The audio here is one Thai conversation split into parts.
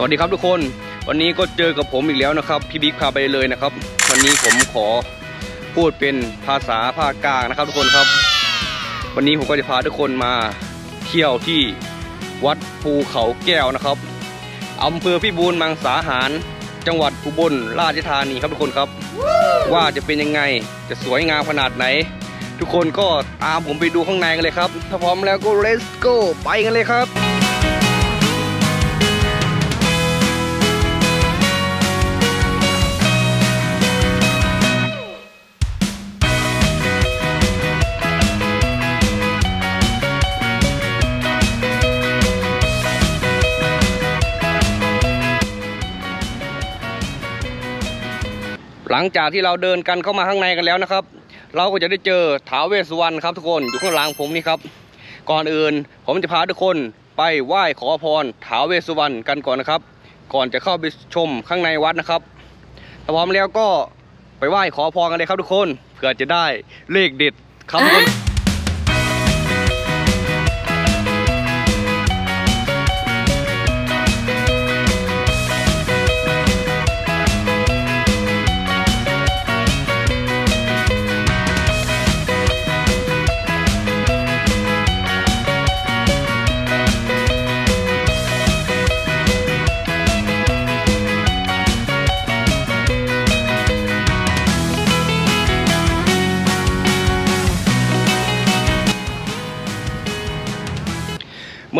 สวัสดีครับทุกคน วันนี้ก็เจอกับผมอีกแล้วนะครับพี่บิ๊กพาไปเลยนะครับ วันนี้ผมขอพูดเป็นภาษาภาคกลางนะครับ ทุกคนครับ วันนี้ผมก็จะพาทุกคนมาเที่ยวที่วัดภูเขาแก้วนะครับอำเภอพิบูลมังสาหาร จังหวัดอุบลราชธานีครับทุกคนครับ ว่าจะเป็นยังไงจะสวยงามขนาดไหน ทุกคนก็ตามผมไปดูข้างในกันเลยครับ ถ้าพร้อมแล้วก็ let's go ไปกันเลยครับ หลังจากที่เราเดินกันเข้ามาข้างในกันแล้วนะครับ เราก็จะได้เจอถาวเวสุวรรณครับทุกคนอยู่ข้างหลังผมนี่ครับ ก่อนอื่นผมจะพาทุกคนไปไหว้ขอพรถาวเวสุวรรณกันก่อนนะครับ ก่อนจะเข้าไปชมข้างในวัดนะครับถ้าพร้อมแล้วก็ไปไหว้ขอพรกันเลยครับทุกคนเพื่อจะได้เลขเด็ดครับทุกคน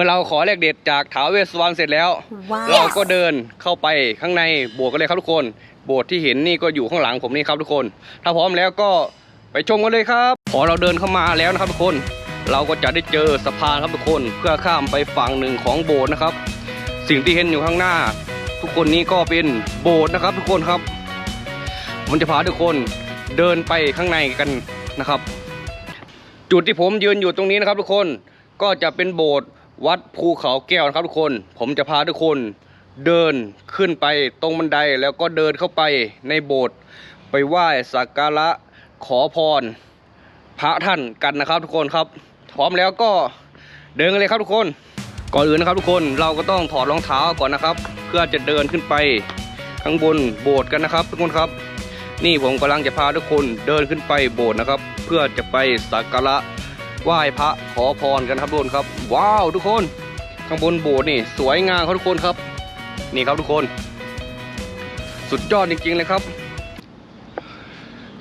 มื่อเราขอเลขเด็ดจากท้าวเวสสุวรรณเสร็จแล้วว้าวเราก็เดินเข้าไปข้างในโบสถ์กันเลยครับทุกคน โบสถ์ที่เห็นนี่ก็อยู่ข้างหลังผมนี่ครับทุกคน ถ้าพร้อมแล้วก็ไปชมกันเลยครับ พอเราเดินเข้ามาแล้วนะครับทุกคน เราก็จะได้เจอสะพานครับทุกคน เพื่อข้ามไปฝั่งหนึ่งของโบสถ์นะครับ สิ่งที่เห็นอยู่ข้างหน้า ทุกคนนี้ก็เป็นโบสถ์นะครับ ทุกคนครับผมจะพาทุกคนเดินไปข้างในกันนะครับ จุดที่ผมยืนอยู่ตรงนี้นะครับ ทุกคนก็จะเป็นโบสถ์ วัดภูเขาแก้วนะครับทุกคน ผมจะพาทุกคนเดินขึ้นไปตรงบันไดแล้วก็เดินเข้าไปในโบสถ์ไปไหว้สักการะขอพร พระท่านกันนะครับทุกคนครับ พร้อมแล้วก็เดินกันเลยครับทุกคน ก่อนอื่นนะครับทุกคนเราก็ต้องถอดรองเท้าก่อนนะครับ เพื่อจะเดินขึ้นไปข้างบนโบสถ์กันนะครับ ทุกคนครับนี่ผมกำลังจะพาทุกคนเดินขึ้นไปโบสถ์นะครับ เพื่อจะไปสักการะ ไหว้พระขอพรกันครับทุกคนครับ ว้าวทุกคนข้างบนโบสถ์นี่สวยงามครับทุกคนครับ นี่ครับทุกคน สุดยอดจริงๆเลยครับ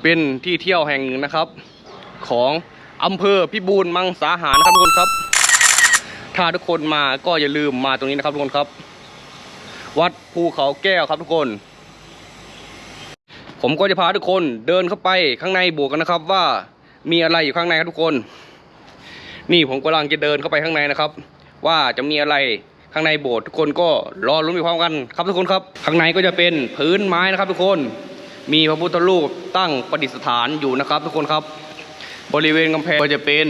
เป็นที่เที่ยวแห่งหนึ่งนะครับ ของอำเภอพิบูลมังสาหารนะครับทุกคนครับ ถ้าทุกคนมาก็อย่าลืมมาตรงนี้นะครับทุกคนครับ วัดภูเขาแก้วครับทุกคน ผมก็จะพาทุกคนเดินเข้าไปข้างในโบสถ์กันนะครับว่ามีอะไรอยู่ข้างในครับทุกคน นี่ผมกำลังจะเดินเข้าไปข้างในนะครับ ว่าจะมีอะไรข้างในโบสถ์ทุกคนก็รอรุ้นไปพร้อมกันครับทุกคนครับ ข้างในก็จะเป็นพื้นไม้นะครับ ทุกคนมีพระพุทธรูปตั้งประดิษฐานอยู่นะครับ ทุกคนครับ บริเวณกำแพงก็จะเป็น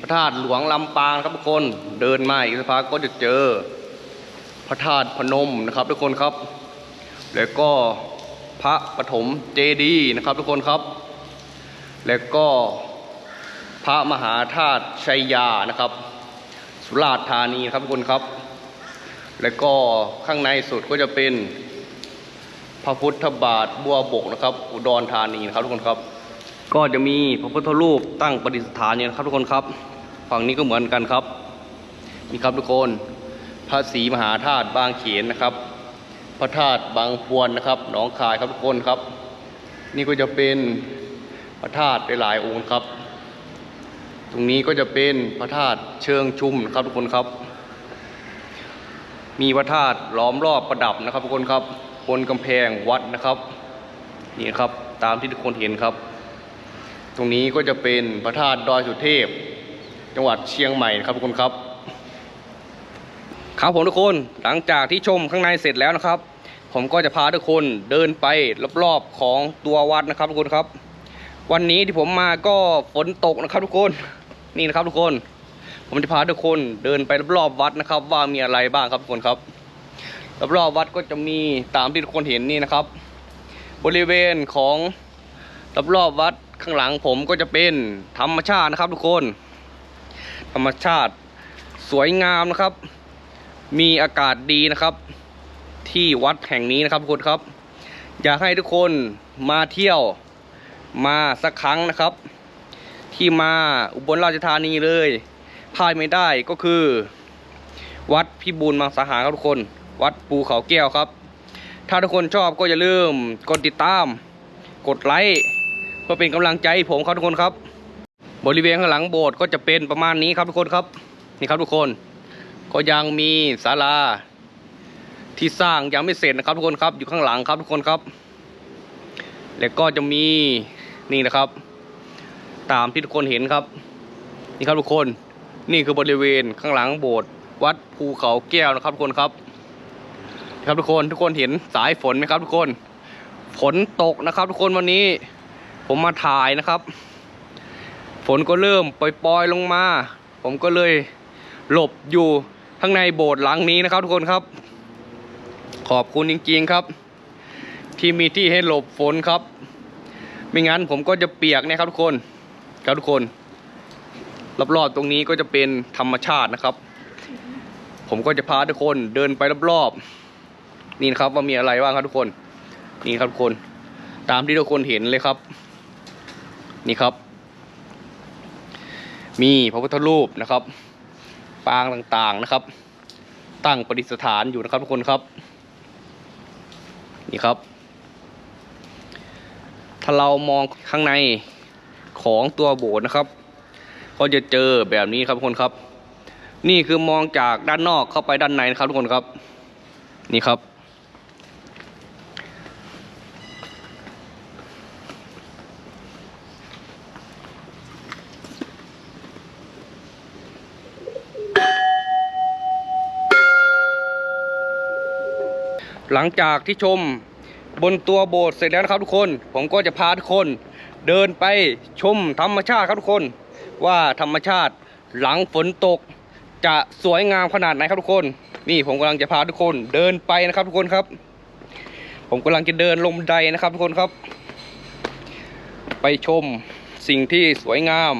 พระธาตุหลวงลำปางครับทุกคนเดินมาอีกสักพักก็จะเจอ พระธาตุพนมนะครับ ทุกคนครับ แล้วก็พระปฐมเจดีย์นะครับ ทุกคนครับ แล้วก็ พระมหาธาตุชัยยานะครับ สุราษฎร์ธานีครับทุกคนครับ แล้วก็ข้างในสุดก็จะเป็นพระพุทธบาทบัวบกนะครับ อุดรธานีนะครับทุกคนครับ ก็จะมีพระพุทธรูปตั้งประดิษฐานอยู่นะครับทุกคนครับ ฝั่งนี้ก็เหมือนกันครับนี่ครับทุกคนพระศรีมหาธาตุบางเขนนะครับ พระธาตุบางพวนนะครับหนองคายครับทุกคนครับ นี่ก็จะเป็นพระธาตุหลายองค์ครับ ตรงนี้ก็จะเป็นพระธาตุเชิงชุมนะครับทุกคนครับ มีพระธาตุล้อมรอบประดับนะครับทุกคนครับบนกำแพงวัดนะครับนี่ครับตามที่ทุกคนเห็นครับ ตรงนี้ก็จะเป็นพระธาตุดอยสุเทพ จังหวัดเชียงใหม่ครับทุกคนครับครับผมทุกคนหลังจากที่ชมข้างในเสร็จแล้วนะครับ ผมก็จะพาทุกคนเดินไปรอบๆของตัววัดนะครับทุกคนครับ วันนี้ที่ผมมาก็ฝนตกนะครับทุกคนนี่นะครับทุกคน ผมจะพาทุกคนเดินไปรอบๆวัดนะครับ ว่ามีอะไรบ้างครับทุกคนครับรอบๆวัดก็จะมีตามที่ทุกคนเห็นนี่นะครับ บริเวณของรอบๆวัดข้างหลังผมก็จะเป็นธรรมชาตินะครับทุกคน ธรรมชาติสวยงามนะครับ มีอากาศดีนะครับ ที่วัดแห่งนี้นะครับทุกคนครับ อยากให้ทุกคนมาเที่ยว มาสักครั้งนะครับ ที่มาอุบลราชธานีเลยพลาดไม่ได้ก็คือ วัดพิบูลมังสาหาครับทุกคน วัดภูเขาแก้วครับ ถ้าทุกคนชอบก็อย่าลืมกดติดตาม กดไลค์เพื่อเป็นกำลังใจให้ผมครับทุกคนครับ บริเวณข้างหลังโบสถ์ก็จะเป็นประมาณนี้ครับทุกคนครับนี่ครับทุกคน ก็ยังมีศาลาที่สร้างยังไม่เสร็จนะครับทุกคนครับอยู่ข้างหลังครับทุกคนครับ แล้วก็จะมี นี่นะครับ ตามที่ทุกคนเห็นครับ นี่ครับทุกคนนี่คือบริเวณข้างหลังโบสถ์วัดภูเขาแก้วนะครับทุกคนครับครับทุกคนทุกคนเห็นสายฝนไหมครับ ทุกคนฝนตกนะครับ ทุกคนวันนี้ ผมมาถ่ายนะครับ ฝนก็เริ่มปล่อยๆลงมา ผมก็เลยหลบอยู่ข้างในโบสถ์หลังนี้นะครับ ทุกคนครับ ขอบคุณจริงๆครับ ที่มีที่ให้หลบฝนครับ ไม่งั้นผมก็จะเปียกนะครับทุกคนครับทุกคนรอบๆตรงนี้ก็จะเป็นธรรมชาตินะครับ ผมก็จะพาทุกคนเดินไปรอบๆนี่นะครับว่ามีอะไรบ้างครับทุกคนนี่ครับทุกคน ตามที่ทุกคนเห็นเลยครับ นี่ครับ มีพระพุทธรูปนะครับ ปางต่างๆนะครับ ตั้งประดิษฐานอยู่นะครับทุกคนครับ นี่ครับ ถ้าเรามองข้างในของตัวโบสถ์นะครับ ก็จะเจอแบบนี้ครับทุกคนครับ นี่คือมองจากด้านนอกเข้าไปด้านในนะครับทุกคนครับ นี่ครับ หลังจากที่ชม บนตัวโบสถ์เสร็จแล้วนะครับทุกคน ผมก็จะพาทุกคน เดินไปชมธรรมชาติครับทุกคน ว่าธรรมชาติหลังฝนตก จะสวยงามขนาดไหนครับทุกคน นี่ผมกำลังจะพาทุกคนเดินไปนะครับทุกคนครับ ผมกำลังจะเดินลงไดนะครับทุกคนครับ ไปชมสิ่งที่สวยงาม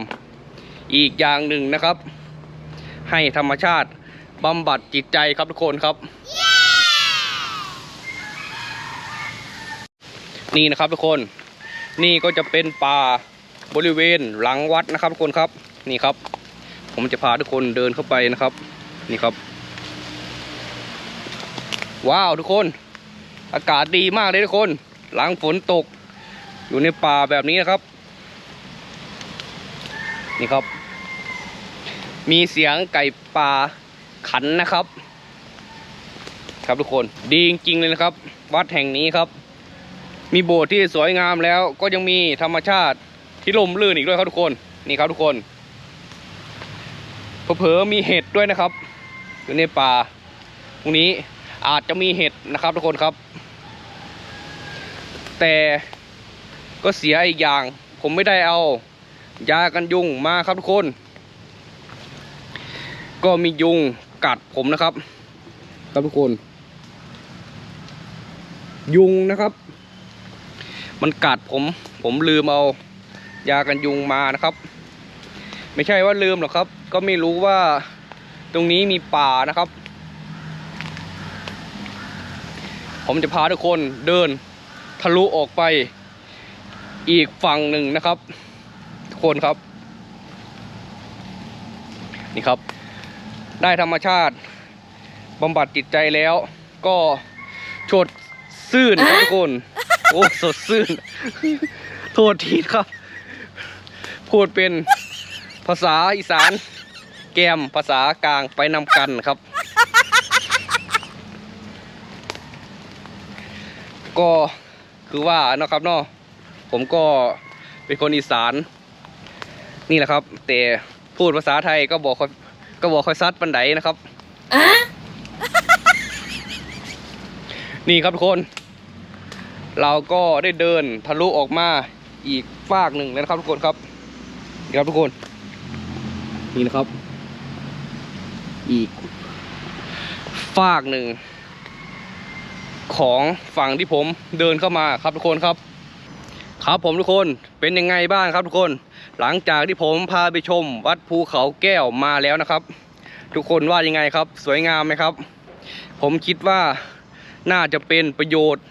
อีกอย่างหนึ่งนะครับ ให้ธรรมชาติบำบัดจิตใจครับทุกคนครับ นี่นะครับทุกคนนี่ก็จะเป็นป่าบริเวณหลังวัดนะครับทุกคนครับนี่ครับ ผมจะพาทุกคนเดินเข้าไปนะครับ นี่ครับ ว้าวทุกคน อากาศดีมากเลยทุกคน หลังฝนตก อยู่ในป่าแบบนี้นะครับ นี่ครับ มีเสียงไก่ป่าขันนะครับ ครับทุกคนดีจริงๆเลยนะครับ วัดแห่งนี้ครับ มีโบสถ์ที่สวยงามแล้วก็ยังมีธรรมชาติที่ลมลื่นอีกด้วยครับทุกคนนี่ครับทุกคนเผลอมีเห็ดด้วยนะครับอยู่ในป่าพรุ่งนี้อาจจะมีเห็ดนะครับทุกคนครับ แต่ก็เสียอีกอย่าง ผมไม่ได้เอา ยากันยุงมาครับทุกคน ก็มียุงกัดผมนะครับ ครับทุกคน ยุงนะครับ มันกัดผม ผมลืมเอายากันยุงมานะครับ ไม่ใช่ว่าลืมหรอกครับ ก็ไม่รู้ว่าตรงนี้มีป่านะครับ ผมจะพาทุกคนเดินทะลุออกไปอีกฝั่งหนึ่งนะครับ ทุกคนครับ นี่ครับ ได้ธรรมชาติบำบัดจิตใจแล้ว ก็ชดซื่นครับทุกคน โอ้สดซื่น โทษทีครับ พูดเป็นภาษาอีสาน แกมภาษากลางไปนำกันครับ ก็คือว่านะครับเนาะผมก็เป็นคนอีสาน นี่แหละครับ แต่พูดภาษาไทยก็บอกค่อยก็บอกค่อยซัดปันไดนะครับ นี่ครับทุกคน เราก็ได้เดินทะลุออกมาอีกฟากหนึ่งแล้วนะครับทุกคนครับนี่ครับทุกคน นี่นะครับ อีกฟากหนึ่งของฝั่งที่ผมเดินเข้ามาครับทุกคนครับ ครับผมทุกคนเป็นยังไงบ้างครับทุกคน หลังจากที่ผมพาไปชม วัดภูเขาแก้วมาแล้วนะครับ ทุกคนว่ายังไงครับ สวยงามไหมครับ ผมคิดว่าน่าจะเป็นประโยชน์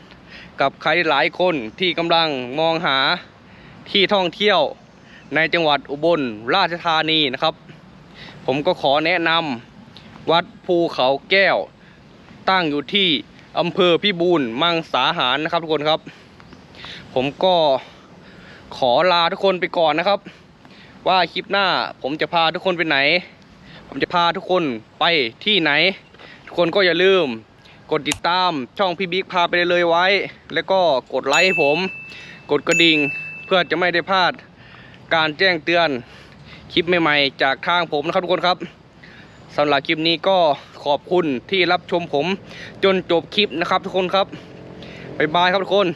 กับใครหลายคนที่กำลังมองหาที่ท่องเที่ยวในจังหวัดอุบลราชธานีนะครับ ผมก็ขอแนะนำวัดภูเขาแก้ว ตั้งอยู่ที่อำเภอพิบูลมังสาหารนะครับทุกคนครับ ผมก็ขอลาทุกคนไปก่อนนะครับ ว่าคลิปหน้าผมจะพาทุกคนไปไหน ผมจะพาทุกคนไปที่ไหน ทุกคนก็อย่าลืม กดติดตามช่องพี่บิ๊กพาไปเลยไว้ แล้วก็กดไลค์ให้ผม กดกระดิ่งเพื่อจะไม่ได้พลาดการแจ้งเตือนคลิปใหม่ๆ จากทางผมนะครับทุกคนครับสำหรับคลิปนี้ก็ขอบคุณที่รับชมผมจนจบคลิปนะครับทุกคนครับบายบายครับทุกคน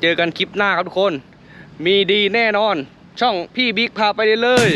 เจอกันคลิปหน้าครับทุกคน มีดีแน่นอน ช่องพี่บิ๊กพาไปเลย